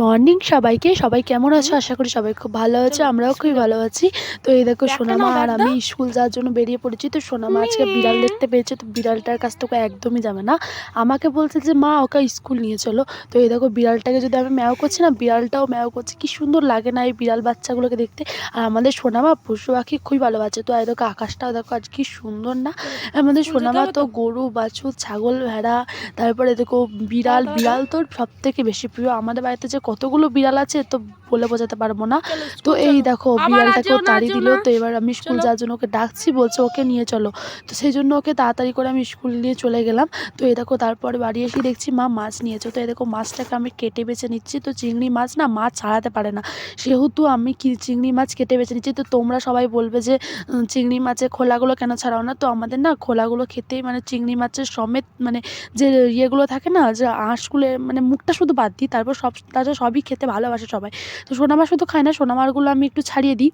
Morning সবাইকে। সবাই কেমন আছো? আশা করি সবাই খুব ভালো আছে। আমরাও খুবই ভালো আছি। তো এই দেখো সোনামা আর আমি স্কুল যাওয়ার জন্য বেরিয়ে পড়েছি। তো সোনামা আজকে বিড়াল দেখতে পেয়েছে। তো বিড়ালটার কাছ থেকে একদমই যাবে না। আমাকে বলছে যে মা ওকে স্কুল নিয়ে চলো। তো এই দেখো বিড়ালটাকে যদি আমি ম্যাও করছি না বিড়ালটাও ম্যাও করছে। কি সুন্দর লাগে না এই বিড়াল বাচ্চাগুলোকে দেখতে। আর আমাদের সোনামা পশু পাখি খুবই ভালোবাসে। তো এই দেখো আকাশটাও দেখো আজ কি সুন্দর না? আমাদের সোনামা তো গরু বাছুর ছাগল ভেড়া তারপরে দেখো বিড়াল বিড়াল তো সব থেকে বেশি প্রিয়। আমাদের বাড়িতে যে কতগুলো বিড়াল আছে তো বলে বোঝাতে পারব না। তো এই দেখো বিড়ালটাকে ও তাড়ি দিল তো এবার আমি স্কুল যাওয়ার জন্য ওকে ডাকছি বলছে ওকে নিয়ে চলো। তো সেই জন্য ওকে তাড়াতাড়ি করে আমি স্কুল নিয়ে চলে গেলাম। তো এই দেখো তারপরে বাড়ি এসে দেখছি মা মাছ নিয়েছে তো এই দেখো মাছটাকে আমি কেটে বেছে নিচ্ছি। তো চিংড়ি মাছ না মাছ ছাড়াতে পারে না। সেহেতু আমি কি চিংড়ি মাছ কেটে বেছে নিচ্ছি তো তোমরা সবাই বলবে যে চিংড়ি মাছের খোলাগুলো কেন ছাড়াও না? তো আমাদের না খোলাগুলো খেতেই মানে চিংড়ি মাছের সমেত মানে যে ইয়েগুলো থাকে না যে আঁশগুলো মানে মুখটা শুধু বাদ দিই তারপর সব তারা সবই খেতে ভালোবাসে সবাই। তো সোনামার শুধু খায় না সোনামারগুলো আমি একটু ছাড়িয়ে দিই।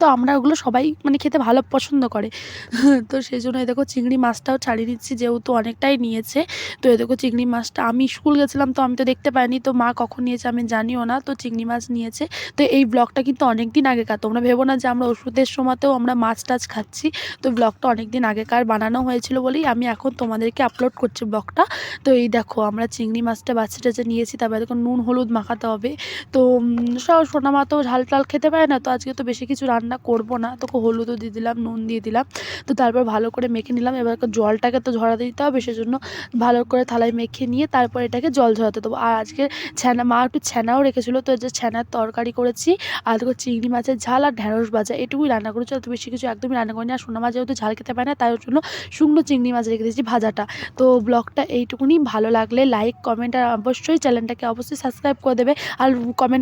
তো আমরা ওগুলো সবাই মানে খেতে ভালো পছন্দ করে। তো সেই জন্য দেখো চিংড়ি মাছটাও ছাড়িয়ে দিচ্ছি, যেহেতু অনেকটাই নিয়েছে। তো এই দেখো চিংড়ি মাছটা আমি স্কুল গেছিলাম, তো আমি তো দেখতে পাইনি, তো মা কখন নিয়েছে আমি জানিও না, তো চিংড়ি মাছ নিয়েছে। তো এই ব্লগটা কিন্তু অনেক দিন আগেকার, তোমরা ভেবো না যে আমরা ওষুধের সময়তেও আমরা মাছ টাছ খাচ্ছি। তো ব্লগটা অনেক দিন আগেকার বানানো হয়েছিল বলেই আমি এখন তোমাদেরকে আপলোড করছি ব্লগটা। তো এই দেখো আমরা চিংড়ি মাছটা বাচ্চা টাচ্চা নিয়েছি, তারপরে দেখো নুন, হলুদ মাখাতে হবে। তো সব সোনামা তো ঝাল টাল খেতে পারে না, তো আজকে তো বেশি কিছু রান্না করব না। তোকে হলুদও দিয়ে দিলাম, নুন দিয়ে দিলাম। তো তারপর ভালো করে মেখে নিলাম। এবার জলটাকে তো ঝরাতে দিতে হবে, সেজন্য ভালো করে থালায় মেখে নিয়ে তারপর এটাকে জল ঝরাতে দেবো। আর আজকে ছানা, মা একটু ছানাও রেখেছিলো, তো যে ছানার তরকারি করেছি, আর দেখো চিংড়ি মাছের ঝাল আর ঢ্যাঁড়স ভাজা, এটুকুই রান্না করেছি। অত বেশি কিছু একদমই রান্না করিনি। আর সোনা মাছ যেহেতু ঝাল খেতে পারে না, তাই জন্য শুকনো চিংড়ি মাছ রেখে দিয়েছি ভাজাটা। তো ব্লগটা এইটুকুনি। ভালো লাগলে লাইক, কমেন্ট, আর অবশ্যই চ্যানেলটাকে অবশ্যই সাবস্ক্রাইব করে দেবে। আর কমেন্ট